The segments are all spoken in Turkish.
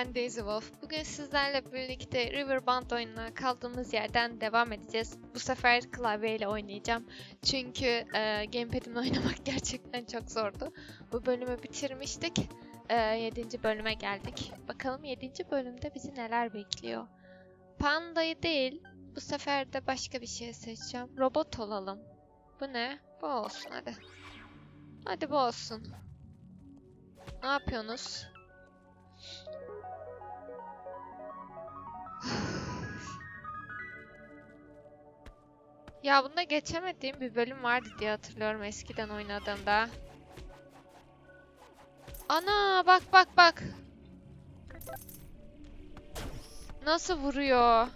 ben Daisy Wolf. Bugün sizlerle birlikte Riverband oyununa kaldığımız yerden devam edeceğiz. Bu sefer klavyeyle oynayacağım. Çünkü e, gamepad'imle oynamak gerçekten çok zordu. Bu bölümü bitirmiştik. E, 7. bölüme geldik. Bakalım 7. bölümde bizi neler bekliyor. Panda'yı değil, bu sefer de başka bir şey seçeceğim. Robot olalım. Bu ne? Bu olsun hadi. Hadi bu olsun. Ne yapıyorsunuz? Ya bunda geçemediğim bir bölüm vardı diye hatırlıyorum eskiden oynadığımda. Ana bak bak bak. Nasıl vuruyor?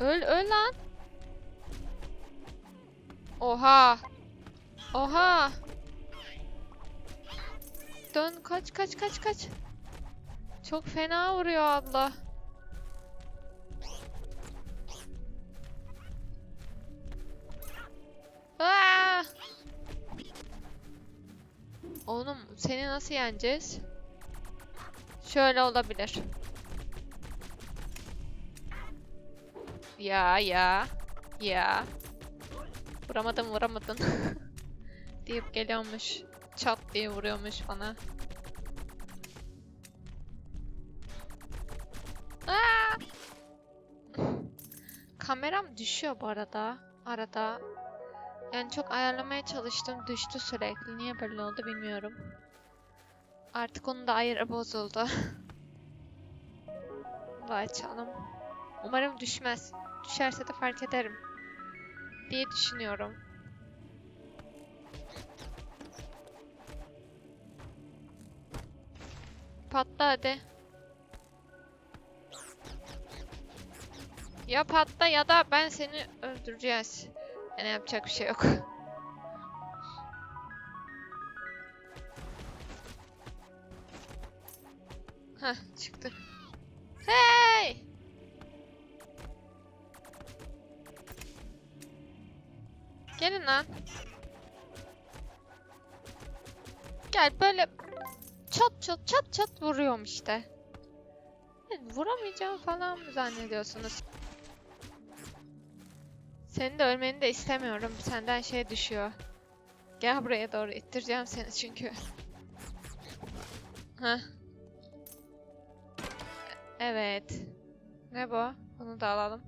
Öl öl lan. Oha. Oha. Dön kaç kaç kaç kaç. Çok fena vuruyor abla. Aa! Oğlum seni nasıl yeneceğiz? Şöyle olabilir. Ya ya. Ya. Vuramadın vuramadın. deyip geliyormuş. Çat diye vuruyormuş bana. Aa! Kameram düşüyor bu arada. Arada. Yani çok ayarlamaya çalıştım. Düştü sürekli. Niye böyle oldu bilmiyorum. Artık onun da ayarı bozuldu. Bunu da açalım. Umarım düşmez. Düşerse de fark ederim. Diye düşünüyorum. Patla hadi. Ya patla ya da ben seni öldüreceğiz. Yani yapacak bir şey yok. Heh çıktı. Hey! Gelin lan. Gel böyle çat çat çat çat vuruyorum işte. Vuramayacağım falan mı zannediyorsunuz? Senin de ölmeni de istemiyorum. Senden şey düşüyor. Gel buraya doğru ittireceğim seni çünkü. Heh. Evet. Ne bu? Bunu da alalım.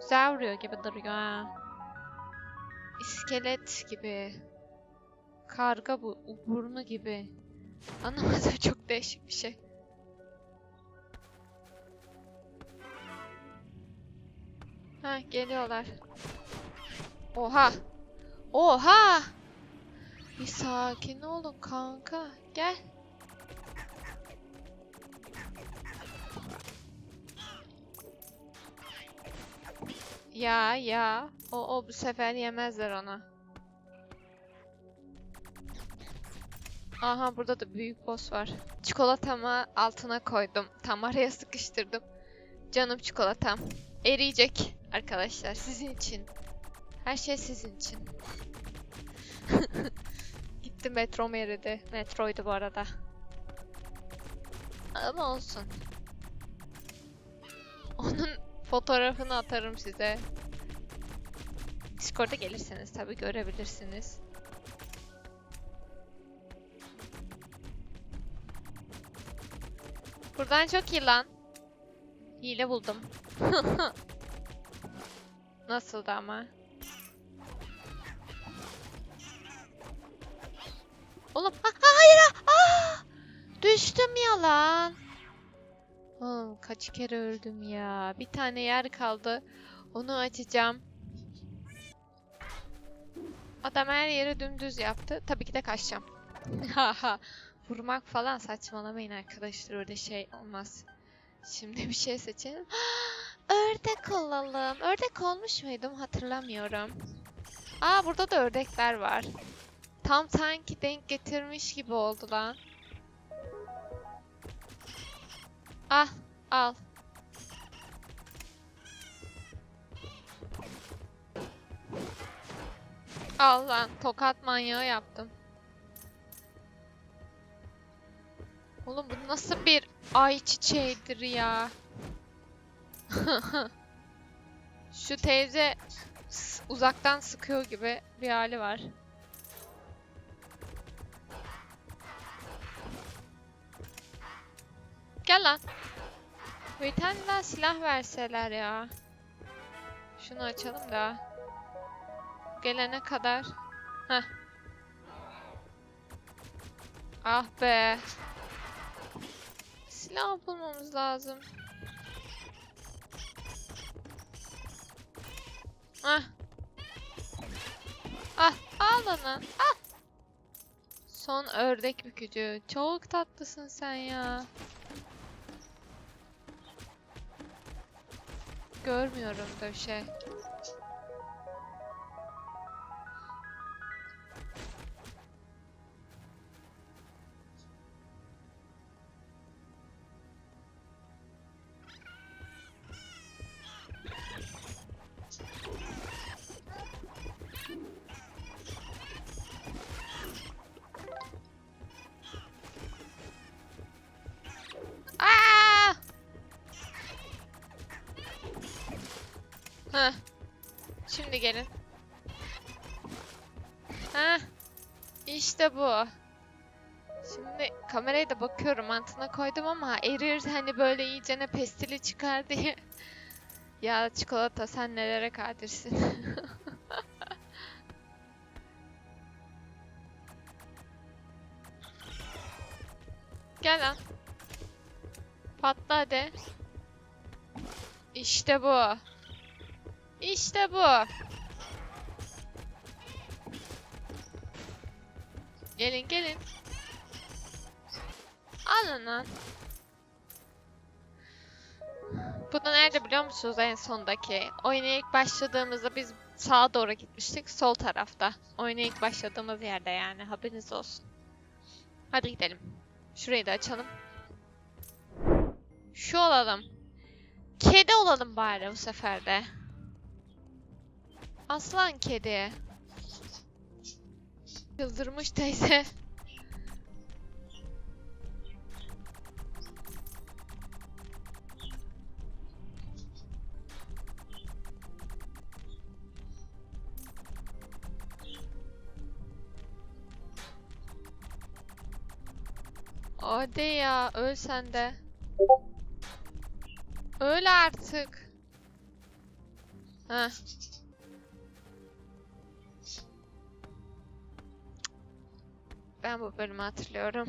Güzel vuruyor gibi duruyor ha. İskelet gibi. Karga bu. Burnu gibi. Anlamadım çok değişik bir şey. Ha geliyorlar. Oha. Oha. Bir sakin olun kanka. Gel. Ya ya. O, o bu sefer yemezler onu. Aha burada da büyük boss var. Çikolatamı altına koydum. Tam araya sıkıştırdım. Canım çikolatam. Eriyecek arkadaşlar sizin için. Her şey sizin için. Gitti metrom eridi. Metroydu bu arada. Ama olsun. Onun fotoğrafını atarım size. Discord'a gelirseniz tabii görebilirsiniz. Buradan çok iyi lan. Hile buldum. Nasıldı ama? Oğlum ha, ha, hayır ha, ah! Düştüm ya lan. Oğlum kaç kere öldüm ya. Bir tane yer kaldı. Onu açacağım. Adam her yeri dümdüz yaptı. Tabii ki de kaçacağım. Haha. Vurmak falan saçmalamayın arkadaşlar. Öyle şey olmaz. Şimdi bir şey seçelim. Ördek olalım. Ördek olmuş muydum hatırlamıyorum. Aa burada da ördekler var. Tam sanki denk getirmiş gibi oldu lan. Ah al. Al lan tokat manyağı yaptım. Oğlum bu nasıl bir ay çiçeğidir ya? Şu teyze uzaktan sıkıyor gibi bir hali var. Gel lan. Bir tane daha silah verseler ya. Şunu açalım da. Gelene kadar. Heh. Ah be. Silah bulmamız lazım. Ah. Ah, al onu. Al. Son ördek bükücü. Çok tatlısın sen ya. Görmüyorum da bir şey. Heh. İşte bu. Şimdi kameraya da bakıyorum mantığına koydum ama erir hani böyle iyicene pestili çıkar diye. Ya çikolata sen nelere kadirsin. Gel lan. Patla hadi. İşte bu. İşte bu. Gelin gelin. Alın lan. Bu da nerede biliyor musunuz en sondaki? Oyuna ilk başladığımızda biz sağa doğru gitmiştik. Sol tarafta. Oyuna ilk başladığımız yerde yani. Haberiniz olsun. Hadi gidelim. Şurayı da açalım. Şu olalım. Kedi olalım bari bu sefer de. Aslan kedi. Çıldırmış teyze. Hadi ya öl sen de. Öl artık. Heh. Ben bu bölümü hatırlıyorum.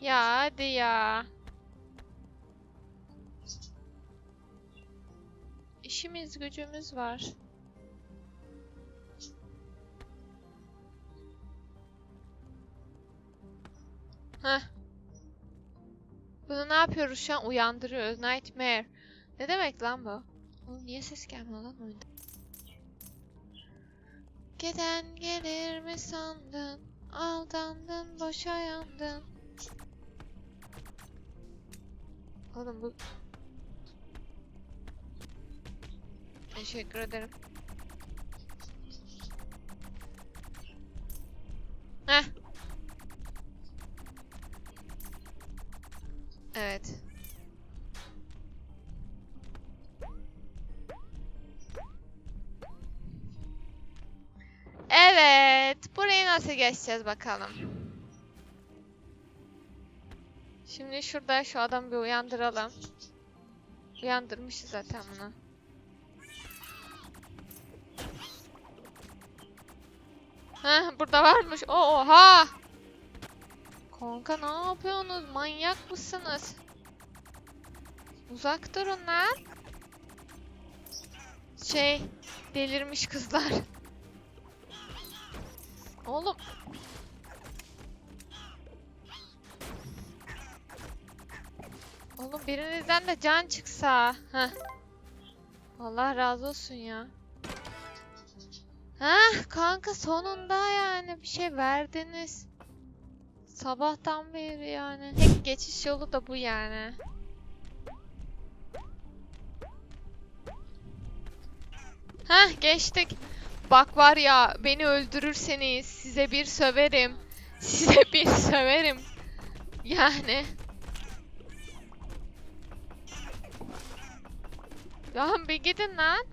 Ya hadi ya. İşimiz gücümüz var. Heh. Bunu ne yapıyoruz şu an? Uyandırıyoruz. Nightmare. Ne demek lan bu? Oğlum niye ses gelmiyor lan oyunda? Gelen gelir mi sandın? Aldandın, boşa yandın. Oğlum bu... Teşekkür ederim. Heh. Evet. Nasıl geçeceğiz bakalım. Şimdi şurada şu adamı bir uyandıralım. Uyandırmışız zaten bunu. Heh, burada varmış. O oha. Kanka ne yapıyorsunuz? Manyak mısınız? Uzak durun lan. Şey, delirmiş kızlar. Oğlum. Oğlum birinizden de can çıksa. Heh. Allah razı olsun ya. Heh kanka sonunda yani bir şey verdiniz. Sabahtan beri yani. Tek geçiş yolu da bu yani. Heh geçtik. Bak var ya beni öldürürseniz size bir söverim. Size bir söverim. Yani. Lan bir gidin lan.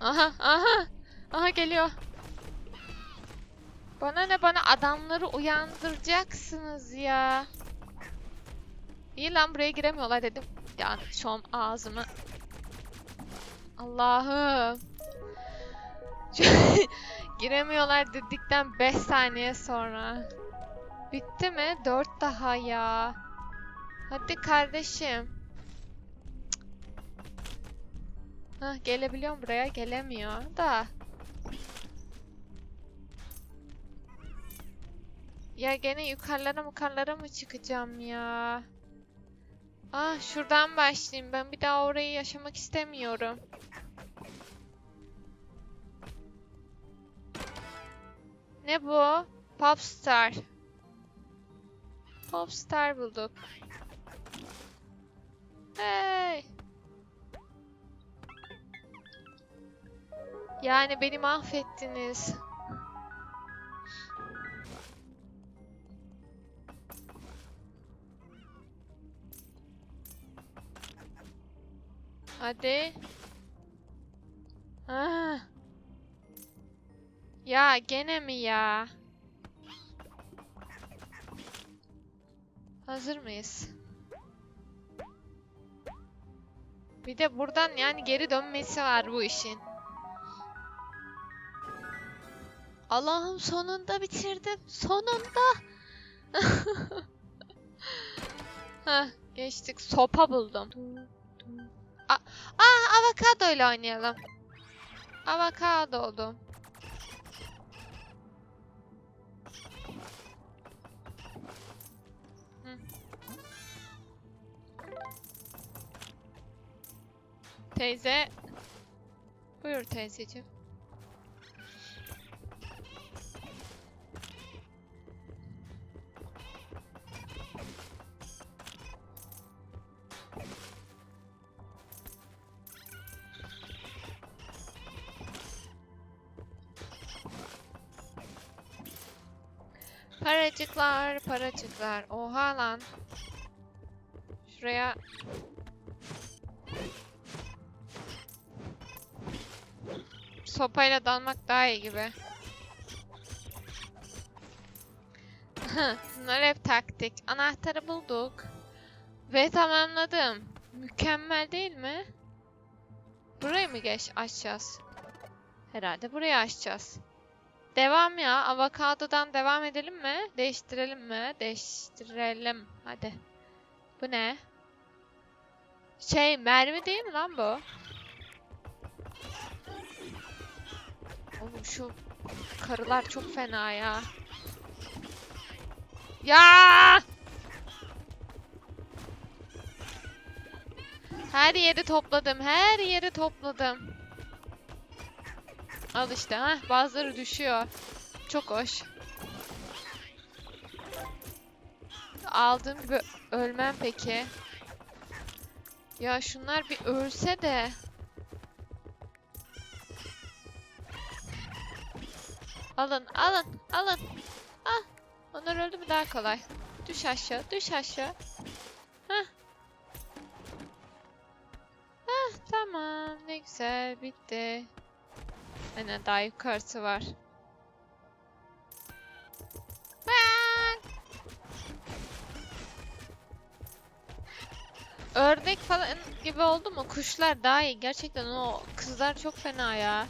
Aha aha. Aha geliyor. Bana ne bana adamları uyandıracaksınız ya. İyi lan buraya giremiyorlar dedim. Ya şu an ağzımı. Allah'ım. Giremiyorlar dedikten 5 saniye sonra. Bitti mi? 4 daha ya. Hadi kardeşim. Hah gelebiliyor buraya? Gelemiyor da. Ya gene yukarılara yukarılara mı çıkacağım ya? Ah şuradan başlayayım. Ben bir daha orayı yaşamak istemiyorum. Ne bu? Popstar. Popstar bulduk. Hey. Yani beni mahvettiniz. Hadi. Ah. Ya gene mi ya? Hazır mıyız? Bir de buradan yani geri dönmesi var bu işin. Allah'ım sonunda bitirdim. Sonunda. Hah, geçtik. Sopa buldum. Aa, aa avokado ile oynayalım. Avokado oldum. Teyze. Buyur teyzeciğim. Paracıklar, paracıklar. Oha lan. Şuraya sopayla dalmak daha iyi gibi. Bunlar hep taktik. Anahtarı bulduk. Ve tamamladım. Mükemmel değil mi? Burayı mı geç açacağız? Herhalde burayı açacağız. Devam ya. Avokadodan devam edelim mi? Değiştirelim mi? Değiştirelim. Hadi. Bu ne? Şey mermi değil mi lan bu? Oğlum şu karılar çok fena ya. Ya! Her yeri topladım. Her yeri topladım. Al işte ha. Bazıları düşüyor. Çok hoş. Gibi ölmem peki. Ya şunlar bir ölse de. Alın, alın, alın. Ah, onlar öldü mü daha kolay. Düş aşağı, düş aşağı. Hah. Hah, tamam. Ne güzel, bitti. Aynen daha yukarısı var. Ördek falan gibi oldu mu? Kuşlar daha iyi. Gerçekten o kızlar çok fena ya.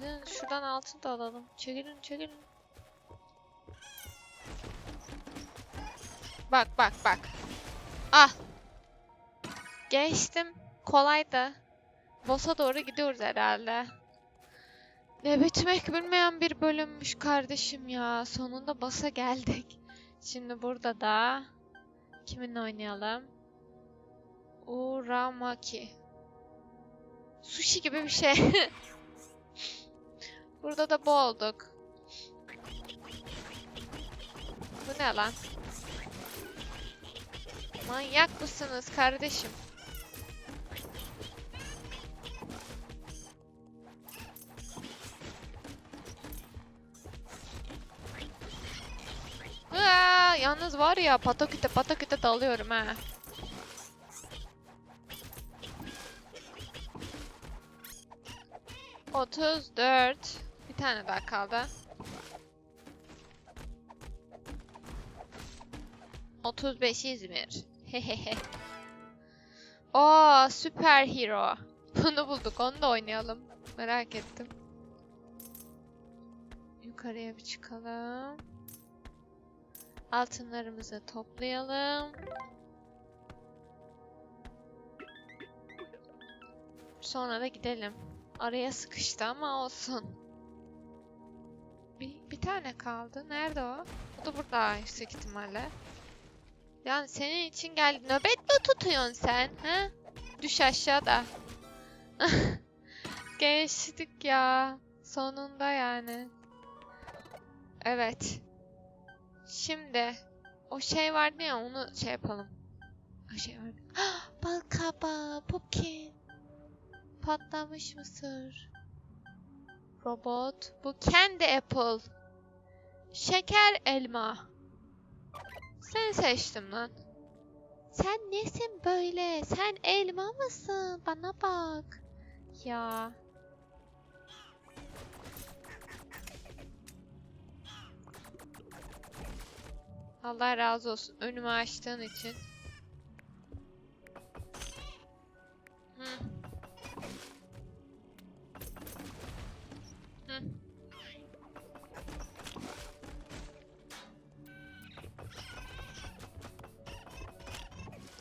Hadi şuradan altın da alalım. Çekilin çekilin. Bak bak bak. Ah. Geçtim. Kolaydı. Boss'a doğru gidiyoruz herhalde. Ne bitmek bilmeyen bir bölümmüş kardeşim ya. Sonunda boss'a geldik. Şimdi burada da kiminle oynayalım? Uramaki. Sushi gibi bir şey. Burada da boğulduk. Bu ne lan? Manyak mısınız kardeşim? Aa, yalnız var ya pataküte pataküte dalıyorum ha. Otuz dört. Tane daha kaldı. Otuz beş İzmir. Hehehe. Oo süper hero. Bunu bulduk. Onu da oynayalım. Merak ettim. Yukarıya bir çıkalım. Altınlarımızı toplayalım. Sonra da gidelim. Araya sıkıştı ama olsun. Bir, tane kaldı. Nerede o? O da burada yüksek ihtimalle. Yani senin için geldi. Nöbet mi tutuyorsun sen? He? Düş aşağıda. Geçtik ya. Sonunda yani. Evet. Şimdi o şey vardı ya onu şey yapalım. O şey vardı. Bal kabağı, pumpkin. Patlamış mısır. Robot. Bu kendi apple. Şeker elma. Sen seçtim lan. Sen nesin böyle? Sen elma mısın? Bana bak. Ya. Allah razı olsun. Önümü açtığın için. Hı.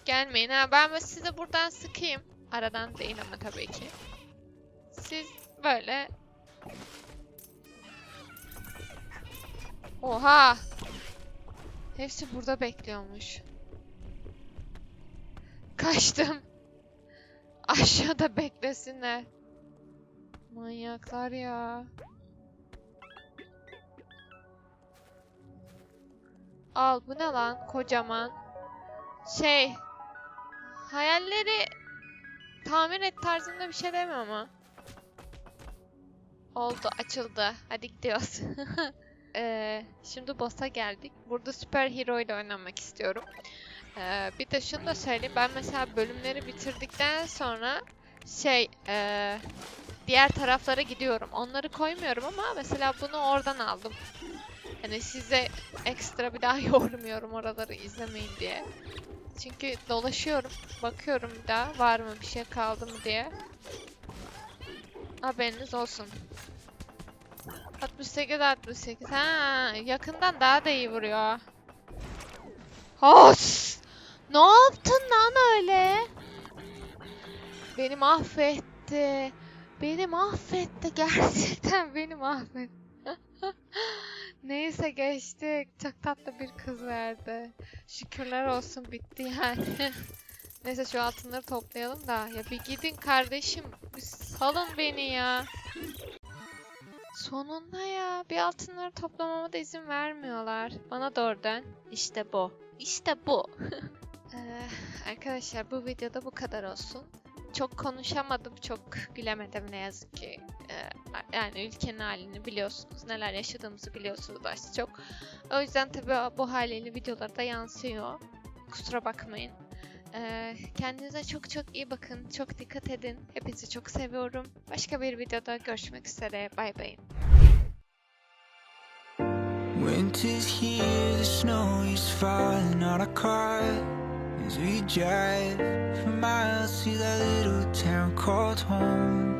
Gelmeyin ha. Ben sizi buradan sıkayım. Aradan değil ama tabii ki. Siz böyle... Oha! Hepsi burada bekliyormuş. Kaçtım. Aşağıda beklesinler. Manyaklar ya. Al bu ne lan kocaman. Şey. Hayalleri tamir et tarzında bir şey deme ama. Oldu açıldı. Hadi gidiyoruz. Ee, şimdi boss'a geldik. Burada süper hero ile oynamak istiyorum. Ee, bir de şunu da söyleyeyim. Ben mesela bölümleri bitirdikten sonra şey ee, diğer taraflara gidiyorum. Onları koymuyorum ama mesela bunu oradan aldım. Hani size ekstra bir daha yormuyorum oraları izlemeyin diye. Çünkü dolaşıyorum. Bakıyorum bir daha var mı bir şey kaldı mı diye. Haberiniz olsun. 68 68. Ha, yakından daha da iyi vuruyor. Hos! Ne yaptın lan öyle? Beni mahvetti. Beni mahvetti gerçekten beni mahvetti. Neyse geçtik. Çok tatlı bir kız verdi. Şükürler olsun bitti yani. Neyse şu altınları toplayalım da. Ya bir gidin kardeşim. Bir salın beni ya. Sonunda ya. Bir altınları toplamama da izin vermiyorlar. Bana doğru dön. İşte bu. İşte bu. Ee, arkadaşlar bu videoda bu kadar olsun. Çok konuşamadım, çok gülemedim ne yazık ki. Ee, yani ülkenin halini biliyorsunuz, neler yaşadığımızı biliyorsunuz az çok. O yüzden tabii bu haliyle videolarda yansıyor. Kusura bakmayın. Ee, kendinize çok çok iyi bakın, çok dikkat edin. Hepinizi çok seviyorum. Başka bir videoda görüşmek üzere. Bay bay. Winter's here, the snow is falling on our car as we drive for miles to that little town called home.